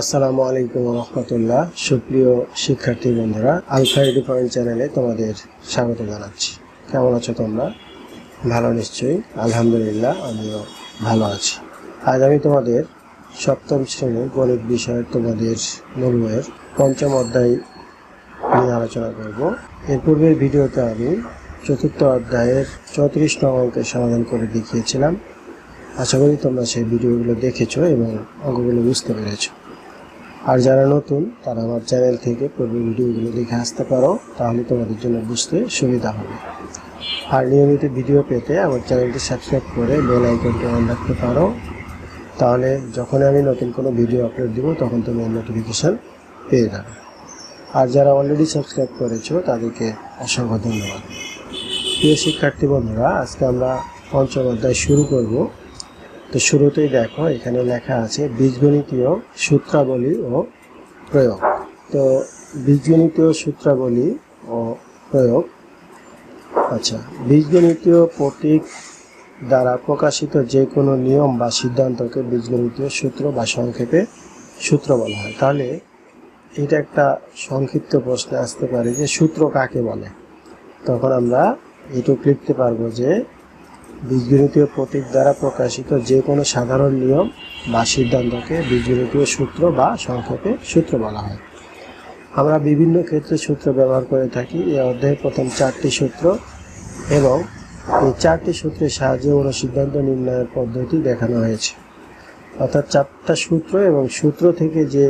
আসসালামু আলাইকুম রহমতুল্লাহ। সুপ্রিয় শিক্ষার্থী বন্ধুরা আলফাইডি পয়েন্ট চ্যানেলে তোমাদের স্বাগত জানাচ্ছি। কেমন আছো তোমরা? ভালো নিশ্চয়ই। আলহামদুলিল্লাহ, আমিও ভালো আছি। আজ আমি তোমাদের সপ্তম শ্রেণির গণিত বিষয়ের তোমাদের মূল পঞ্চম অধ্যায় নিয়ে আলোচনা করব। এর পূর্বের ভিডিওতে আমি চতুর্থ অধ্যায়ের চৌত্রিশ নং অঙ্কের সমাধান করে দেখিয়েছিলাম। আশা করি তোমরা সেই ভিডিওগুলো দেখেছ এবং অঙ্কগুলো বুঝতে পেরেছ। আর যারা নতুন, তারা আমার চ্যানেল থেকে পূর্বের ভিডিওগুলো দেখে আসতে পারো, তাহলে তোমাদের জন্য বুঝতে সুবিধা হবে। আর নিয়মিত ভিডিও পেতে আমার চ্যানেলটি সাবস্ক্রাইব করে বেল আইকনটি অন রাখতে পারো। তাহলে যখন আমি নতুন কোনো ভিডিও আপলোড দিব, তখন তুমি নোটিফিকেশান পেয়ে যাবে। আর যারা অলরেডি সাবস্ক্রাইব করেছ, তাদেরকে অসংখ্য ধন্যবাদ। প্রিয় শিক্ষার্থী বন্ধুরা, আজকে আমরা পঞ্চম অধ্যায় শুরু করব। তো শুরুতেই দেখো, এখানে লেখা আছে বীজগণিতীয় সূত্রাবলী ও প্রয়োগ। তো বীজগণিতীয় সূত্রাবলী ও প্রয়োগ আচ্ছা বীজগণিতীয় প্রতীক দ্বারা প্রকাশিত যে কোনো নিয়ম বা সিদ্ধান্তকে বীজগণিতীয় সূত্র বা সংক্ষেপে সূত্র বলা হয়। তাহলে এটা একটা সংক্ষিপ্ত প্রশ্নে আসতে পারে যে সূত্র কাকে বলে? তখন আমরা এটুকু লিখতে পারব যে বীজগণিতীয় প্রতীক দ্বারা প্রকাশিত যে কোনো সাধারণ নিয়ম বা সিদ্ধান্তকে বীজগণিতীয় সূত্র বা সংক্ষেপে সূত্র বলা হয়। আমরা বিভিন্ন ক্ষেত্রে সূত্র ব্যবহার করে থাকি। এই অধ্যায়ে প্রথম চারটি সূত্র এবং এই চারটি সূত্রের সাহায্যে অনুসিদ্ধান্ত নির্ণয়ের পদ্ধতি দেখানো হয়েছে। অর্থাৎ চারটা সূত্র এবং সূত্র থেকে যে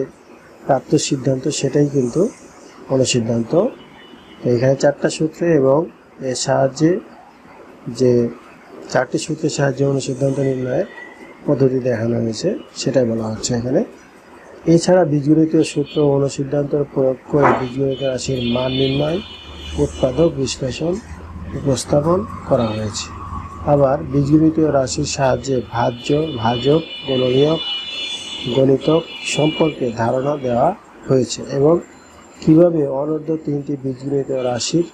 প্রাপ্ত সিদ্ধান্ত, সেটাই কিন্তু অনুসিদ্ধান্ত তো এখানে চারটা সূত্র এবং এর সাহায্যে যে চারটি সূত্রের সাহায্যে অনুসিদ্ধান্ত নির্ণয়ের পদ্ধতি দেখানো হয়েছে, সেটাই বলা হচ্ছে এখানে। এছাড়া বীজগণিতীয় সূত্র অনুসিদ্ধান্ত প্রয়োগ করে বীজগণিত রাশির মান নির্ণয়, উৎপাদক, বিশ্লেষণ, উপস্থাপন করা হয়েছে। আবার বীজগণিতীয় রাশির সাহায্যে ভাজ্য, ভাজক গণনীয় গণিতক সম্পর্কে ধারণা দেওয়া হয়েছে এবং কীভাবে অনূর্ধ্ব তিনটি বীজগণিতীয় রাশির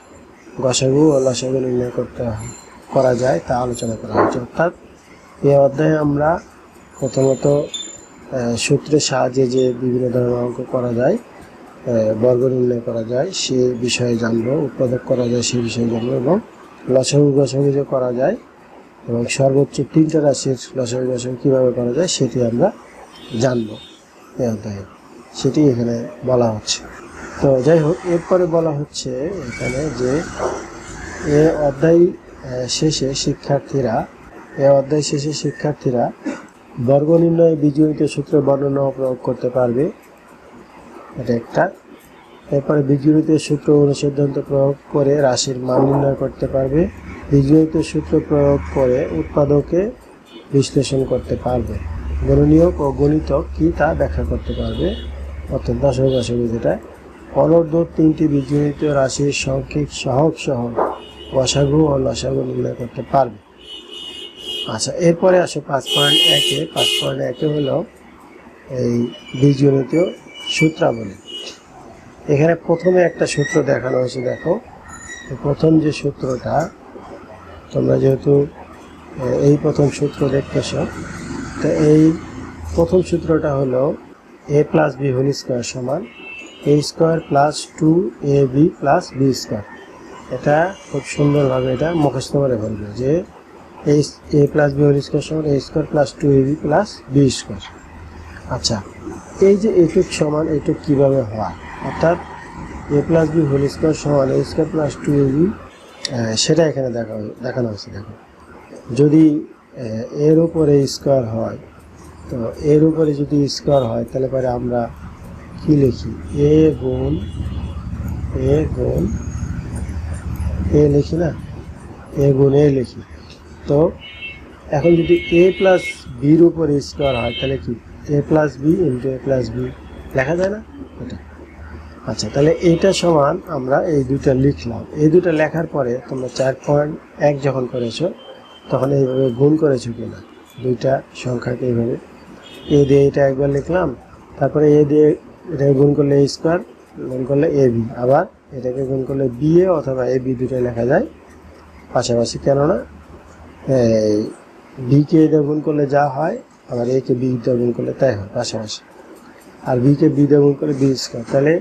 গসাগু ও লসাগু নির্ণয় করতে হয়। করা যায়, তা আলোচনা করা হয়েছে। অর্থাৎ এই অধ্যায়ে আমরা প্রথমত সূত্রের সাহায্যে যে বিভিন্ন ধরনের অঙ্ক করা যায় বর্গ নির্ণয় করা যায়, সে বিষয়ে জানব, উৎপাদক করা যায়, সে বিষয়ে জানব এবং লসাগু গসাগু যে করা যায় এবং সর্বোচ্চ তিনটা রাশির লসাগু গসাগু কীভাবে করা যায় সেটি আমরা জানব এই অধ্যায়ে। সেটি এখানে বলা হচ্ছে। তো যাই হোক, এরপরে বলা হচ্ছে এখানে যে এ অধ্যায় শেষে শিক্ষার্থীরা, এ অধ্যায় শেষে শিক্ষার্থীরা বর্গ নির্ণয়ে বীজগণিত সূত্র বর্ণনা প্রয়োগ করতে পারবে। এটা একটা। এরপরে বীজগণিত সূত্র অনুসিদ্ধান্ত প্রয়োগ করে রাশির মান নির্ণয় করতে পারবে। বীজগণিত সূত্র প্রয়োগ করে উৎপাদকে বিশ্লেষণ করতে পারবে। গণনীয়ক ও গণিতক কি তা ব্যাখ্যা করতে পারবে? অর্থাৎ দশক দশক যেটা। অনর্ধ তিনটি বীজগণিত রাশির সংখ্যিক সহগ সহ গসাগু ও লসাগু নির্ণয় করতে পারবে। আচ্ছা এরপরে আসে পাঁচ পয়েন্ট একে। পাঁচ পয়েন্ট একে হলো এই বীজগণিতীয় সূত্রাবলী। এখানে প্রথমে একটা সূত্র দেখানো হয়েছে, দেখো। প্রথম যে সূত্রটা, তোমরা যেহেতু এই প্রথম সূত্র দেখতেছ, তো এই প্রথম সূত্রটা হলো A plus B whole square সমান A square plus two A B plus B square. এটা খুব সুন্দরভাবে এটা মুখস্থ করে ফেলবে যে A plus B whole square সমান A square plus two A B plus B square আচ্ছা এই যে এটুক সমান এটুক কীভাবে হয়? অর্থাৎ A plus B whole square সমান A square plus two A B সেটা এখানে দেখা দেখানো হয়েছে, দেখো। যদি এর উপরে স্কোয়ার হয়, তো এর উপরে যদি স্কোয়ার হয়, তাহলে পরে আমরা কি লিখি? এ গুণ এ গুণ এ লিখি না, এ গুণ এ লিখি। তো এখন যদি এ প্লাস বির উপরে স্কোয়ার হয়, তাহলে কি? A plus B into A plus B লেখা যায় না? এটা আচ্ছা তাহলে এইটা সমান আমরা এই দুইটা লিখলাম। এই দুটো লেখার পরে তোমরা চার পয়েন্ট এক যখন করেছ, তখন এইভাবে গুণ করেছ কিনা? দুইটা সংখ্যাকে এইভাবে। এ দিয়ে এটা একবার লিখলাম, তারপরে এ দিয়ে এটাকে গুণ করলে এ স্কোয়ার গুণ করলে এ বি আবার এটাকে গুণ করলে বি এ অথবা এ বি দুটোই লেখা যায়। পাশাপাশি কেননা বিকে এটা গুণ করলে যা হয়, আবার একে বি দিয়ে গুণ করলে তাই হয়, পাশাপাশি। আর বিকে বি দিয়ে গুণ করে বি স্কোয়ার তাহলে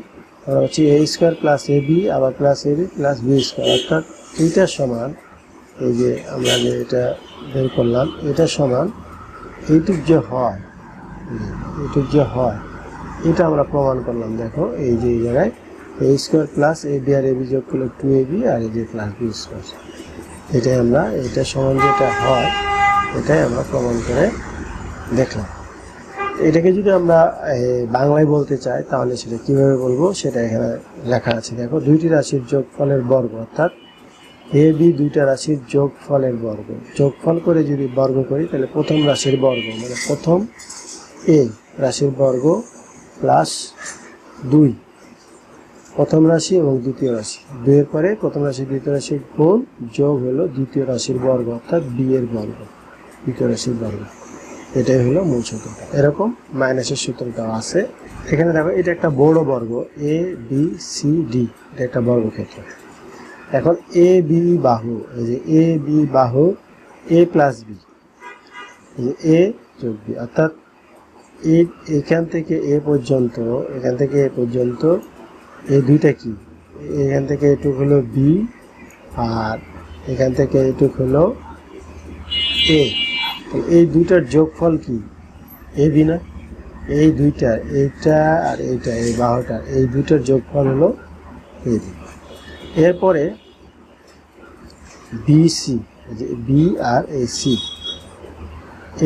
আমরা হচ্ছে A square plus A B আবার plus A B plus B square অর্থাৎ এইটার সমান, এই যে আমরা যে এটা বের করলাম, এটা সমান এইটুক যে হয়, এইটুক যে হয়, এটা আমরা প্রমাণ করলাম, দেখো, এই যে এই জায়গায় A square plus A B R A B যোগ করলে টু এ বি আর এই যে প্লাস বি স্কোয়ার এটাই আমরা এটা সমান যেটা হয় এটাই আমরা প্রমাণ করে দেখলাম। এটাকে যদি আমরা এ, বাংলায় বলতে চাই তাহলে সেটা কীভাবে বলব? সেটা এখানে লেখা আছে। দেখো দুইটি রাশির যোগফলের বর্গ অর্থাৎ এ বি দুইটা রাশির যোগফলের বর্গ। যোগফল করে যদি বর্গ করি তাহলে প্রথম রাশির বর্গ মানে প্রথম এ রাশির বর্গ প্লাস দুই। প্রথম রাশি এবং দ্বিতীয় রাশি। দুইয়ের পরে প্রথম রাশি, দ্বিতীয় রাশির গুণ যোগ হলো দ্বিতীয় রাশির বর্গ, অর্থাৎ বি এর বর্গ, দ্বিতীয় রাশির বর্গ। এটাই হলো মূল সূত্রটা। এরকম মাইনাসের সূত্রটাও আছে। এখানে দেখো, এটা একটা বড় বর্গ এ বি সি ডি এটা একটা বর্গক্ষেত্র। এখন এ বি বাহু, এই যে এ বি বাহু এ প্লাস বি এ যোগ বি অর্থাৎ এখান থেকে এ পর্যন্ত, এখান থেকে এ পর্যন্ত এই দুইটা কি? এখান থেকে এটুক হলো বি আর এখান থেকে এটুক হলো এ তো এই দুইটার যোগফল কি? এ বি না? এই দুইটা, এইটা আর এইটা, এই বাহুটার এই দুইটার যোগফল হলো এ বি এরপরে বি সি বি আর এ সি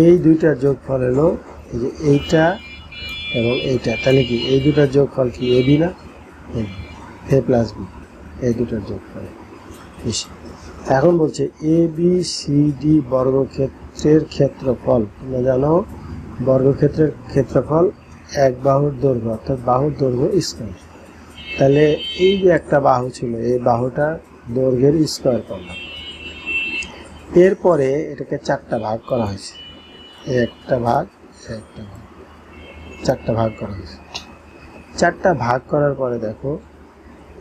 এই দুইটার যোগফল হলো এই যে এইটা এবং এইটা। তাহলে কি? এই দুটার যোগফল কি এ বি না? এ প্লাস বি এই দুটার যোগফল বেশি এখন বলছে এ বি সি ডি বর্গক্ষেত্রের ক্ষেত্রফল। তোমরা জানো, বর্গক্ষেত্রের ক্ষেত্রফল এক বাহুর দৈর্ঘ্য, অর্থাৎ বাহুর দৈর্ঘ্য স্কোয়ার তাহলে এই যে একটা বাহু ছিল, এই বাহুটা দৈর্ঘ্যের স্কোয়ার করলাম। এরপরে এটাকে চারটা ভাগ করা হয়েছে। একটা ভাগ একটা ভাগ। চারটা ভাগ করা হয়েছে। চারটা ভাগ করার পরে দেখো,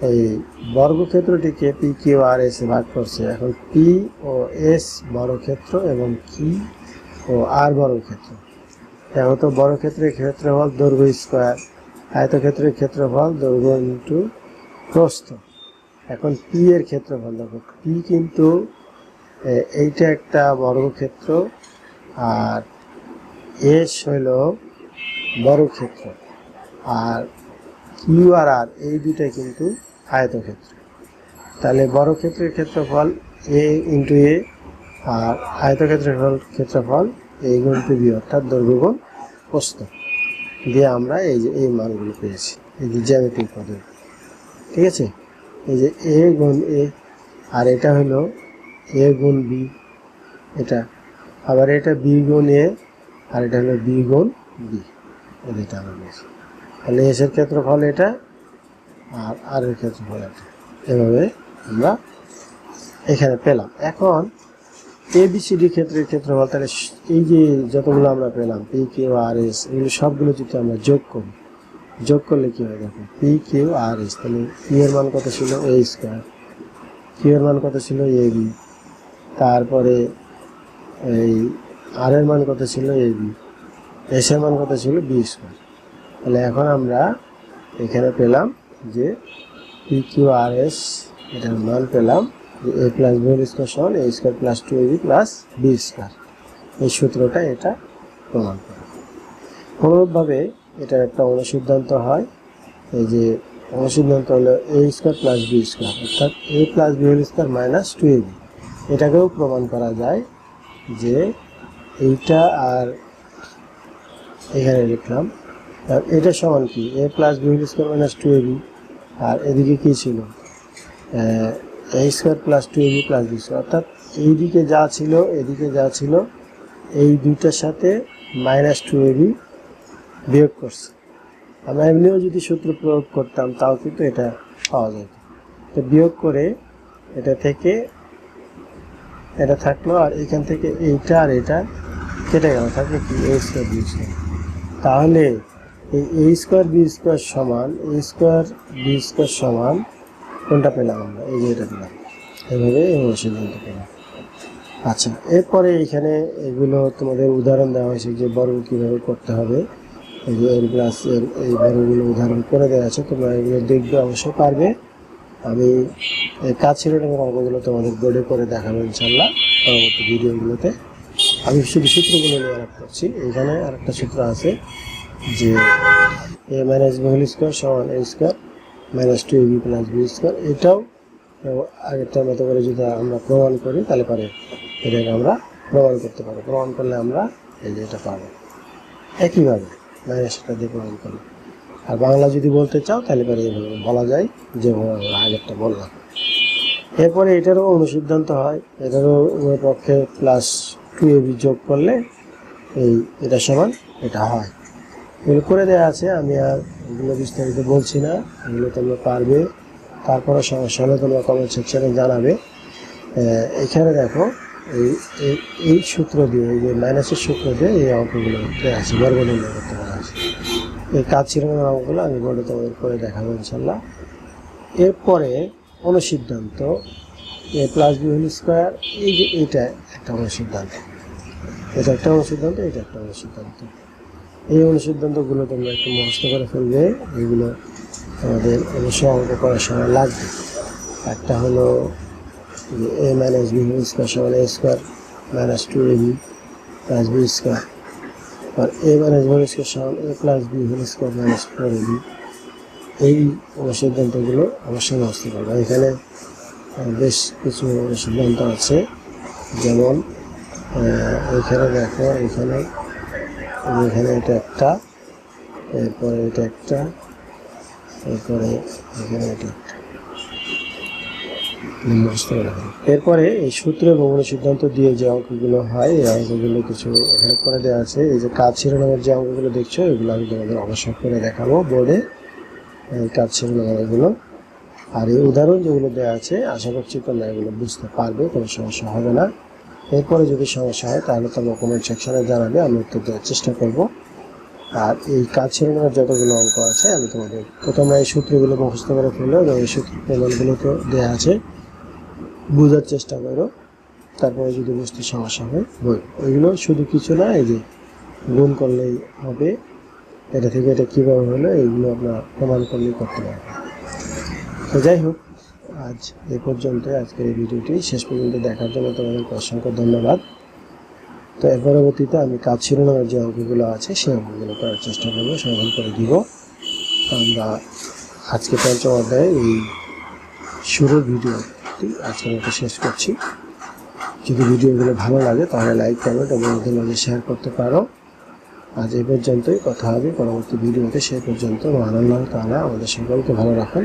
এই বর্গক্ষেত্রটিকে পি কিউ আর এস ভাগ করছে। এখন পি ও এস বর্গক্ষেত্র এবং কি ও আর বর্গক্ষেত্র। এখন তো, বর্গক্ষেত্রের ক্ষেত্রফল দৈর্ঘ্য স্কোয়ার, আয়তক্ষেত্রের ক্ষেত্রফল দৈর্ঘ্য ইন্টু প্রস্থ। এখন পি এর ক্ষেত্রফল দেখো পি কিন্তু এইটা একটা বর্গক্ষেত্র আর এস হইল বর্গক্ষেত্র। আর কিউ আর আর এই দুইটা কিন্তু আয়তক্ষেত্র। তাহলে বর্গক্ষেত্রের ক্ষেত্রফল এ ইন্টু এ আর আয়তক্ষেত্রের ফল ক্ষেত্রফল এ গুণ টু বি অর্থাৎ দৈর্ঘ্য গুণ প্রস্থ। দিয়ে আমরা এই যে এই মানগুলো পেয়েছি। এই যে জ্যামিতিক পদ্ধতি ঠিক আছে? এই যে এ গুণ এ আর এটা হলো এ গুণ বি এটা। আবার এটা বি গুণ এ আর এটা হলো বি গুণ বি এটা আমরা পেয়েছি। তাহলে এসের ক্ষেত্রফল এটা, আর আর এর ক্ষেত্রফল এটা। এভাবে আমরা এখানে পেলাম। এখন এ বি সি ডি ক্ষেত্রের ক্ষেত্রফল, তাহলে এই যে যতগুলো আমরা পেলাম পি কিউ আর এস এগুলো সবগুলো যদি আমরা যোগ করি, যোগ করলে কি হয় দেখো পি কিউ আর এস তাহলে পি এর মান কত ছিল? এ স্কোয়ার কিউ এর মান কত ছিল? এ বি তারপরে এই আর এর মান কত ছিল? এ বি এস এর মান কত ছিল? বি স্কোয়ার তাহলে এখন আমরা এখানে পেলাম যে পি কিউ আর এস এটার মান পেলাম এ প্লাস বি স্কোয়ার সমান A square plus two A B plus B square এই সূত্রটা এটা প্রমাণ করে। অনুরূপভাবে এটার একটা অনুসিদ্ধান্ত হয়, এই যে অনুসিদ্ধান্ত হলো A square plus B square অর্থাৎ A plus B whole square minus two A B এটাকেও প্রমাণ করা যায় যে এইটা আর এখানে লিখলাম এটা সমান কি? A plus B whole square minus two A আর এদিকে কি ছিল? A square plus two A plus B square অর্থাৎ এইদিকে যা ছিল, এদিকে যা ছিল, এই দুইটার সাথে মাইনাস টু এ বি বিয়োগ করছে। আমরা এমনিও যদি সূত্র প্রয়োগ করতাম, তাও কিন্তু এটা পাওয়া যেত। তো বিয়োগ করে এটা থেকে এটা থাকল, আর এখান থেকে এইটা আর এটা কেটে গেল। থাকলে কি? এ স্কোয়ার বি স্কোয়ার তাহলে এই এ স্কোয়ার বি স্কোয়ার সমান এ স্কোয়ার বি স্কোয়ার সমান কোনটা পেলাম আমরা? এই যে এটা পেলাম। এভাবে এই পেলাম। আচ্ছা এরপরে এখানে এগুলো তোমাদের উদাহরণ দেওয়া হয়েছে যে বর্গ কীভাবে করতে হবে। এই যে এন প্লাস এর এই বড়গুলো উদাহরণ করে দেওয়া আছে, তোমরা এগুলো দেখবে অবশ্যই পারবে। আমি কাজ ছিল অঙ্কগুলো তোমাদের বোর্ডে করে দেখাবো ইনশাল্লাহ পরবর্তী ভিডিওগুলোতে আমি শুধু সূত্রগুলো নিয়ে আলাপ করছি। এখানে আরেকটা সূত্র আছে। যে A minus B whole square সমান A square minus two A B plus B square এটাও আগেরটার মতো করে যদি আমরা প্রমাণ করি, তাহলে পারে এটাকে আমরা প্রমাণ করতে পারব। প্রমাণ করলে আমরা এই যে এটা পাবো। একইভাবে মাইনাসটা দিয়ে প্রমাণ করলে আর বাংলা যদি বলতে চাও, তাহলে পরে এইভাবে বলা যায়, যেভাবে আমরা আগেরটা বললাম। এরপরে এটারও অনুসিদ্ধান্ত হয়। এটারও পক্ষে প্লাস টু এ এবি যোগ করলে এই এটা সমান এটা হয়। এগুলো করে দেওয়া আছে, আমি আর এগুলো বিস্তারিত বলছি না, এগুলো তোমরা পারবে। তারপরে সমস্যা হলে তোমরা কমেন্ট সেকশনে জানাবে। এখানে দেখো, এই, এই- সূত্র দিয়ে, এই যে মাইনাসের সূত্র দিয়ে এই অঙ্কগুলো দেওয়া আছে বর্গ নির্ণয় করতে বলা আছে। এই কাজ না অঙ্কগুলো আমি বোর্ডে তোমাদের করে দেখাবো ইনশাল্লাহ এরপরে অনুসিদ্ধান্ত, A plus B whole square এই যে এটা একটা অনুসিদ্ধান্ত। এটা একটা অনুসিদ্ধান্ত, এটা একটা অনুসিদ্ধান্ত। এই অনুসিদ্ধান্তগুলো তোমরা একটু মুখস্থ করে ফেলবে। এগুলো আমাদের অবশ্যই অঙ্ক করার সময় লাগবে। একটা হলো A minus B whole square সমান A square minus two A B plus B square R A minus whole square সমান A plus B whole square minus four A B এই অনুসিদ্ধান্তগুলো অবশ্যই মুখস্থ করবে। এখানে বেশ কিছু সিদ্ধান্ত আছে। যেমন এখানে দেখো, এখানে এখানে এটা একটা, এরপরে এটা একটা, এরপরে এখানে এটা একটা। এরপরে এই সূত্র এবং সিদ্ধান্ত দিয়ে যে অঙ্কগুলো হয়, এই অঙ্কগুলো কিছু এখানে করে দেওয়া আছে। এই যে কাজ শিরোনামের যে অঙ্কগুলো দেখছ, এগুলো আমি তোমাদের অবশ্যই করে দেখাবো বোর্ডে। এই কাজ শিরোনামের এগুলো। আর এই উদাহরণ যেগুলো দেওয়া আছে, আশা করছি তোমরা এগুলো বুঝতে পারবে, কোনো সমস্যা হবে না। এরপরে যদি সমস্যা হয়, তাহলে তোমরা কমেন্ট সেকশনে জানাবে, আমি উত্তর দেওয়ার চেষ্টা করব। আর এই কাজ শিরোনামের যতগুলো অঙ্ক আছে, আমি তোমাদের প্রথমে এই সূত্রগুলো মুখস্থ করে ফেলো এবং এই সূত্র প্রমাণগুলো তো দেওয়া আছে, বোঝার চেষ্টা করো। তারপরে যদি বুঝতে সমস্যা হয় বই ওইগুলো শুধু কিছু না, এই যে গুণ করলেই হবে। এটা থেকে এটা কীভাবে হলো, এইগুলো আপনার প্রমাণ করলেই করতে পারবেন তো যাই হোক আজ এ পর্যন্ত আজকের এই ভিডিওটি শেষ পর্যন্ত দেখার জন্য তোমাদেরকে অসংখ্য ধন্যবাদ। তো এর পরবর্তীতে আমি কাজ শিরোনামের যে অঙ্কগুলো আছে, সেই অঙ্কগুলো করার চেষ্টা করব, সমাধান করে দিব। আমরা আজকে পঞ্চম অধ্যায়ে এই শুরুর ভিডিওটি আজকের মতো শেষ করছি। যদি ভিডিওগুলো ভালো লাগে, তাহলে লাইক, কমেন্ট এবং ওদের মাঝে শেয়ার করতে পারো। আজ এই পর্যন্তই, কথা হবে পরবর্তী ভিডিওতে। সেই পর্যন্ত মহান আল্লাহ তাআলা আমাদের সকলকে ভালো রাখুন।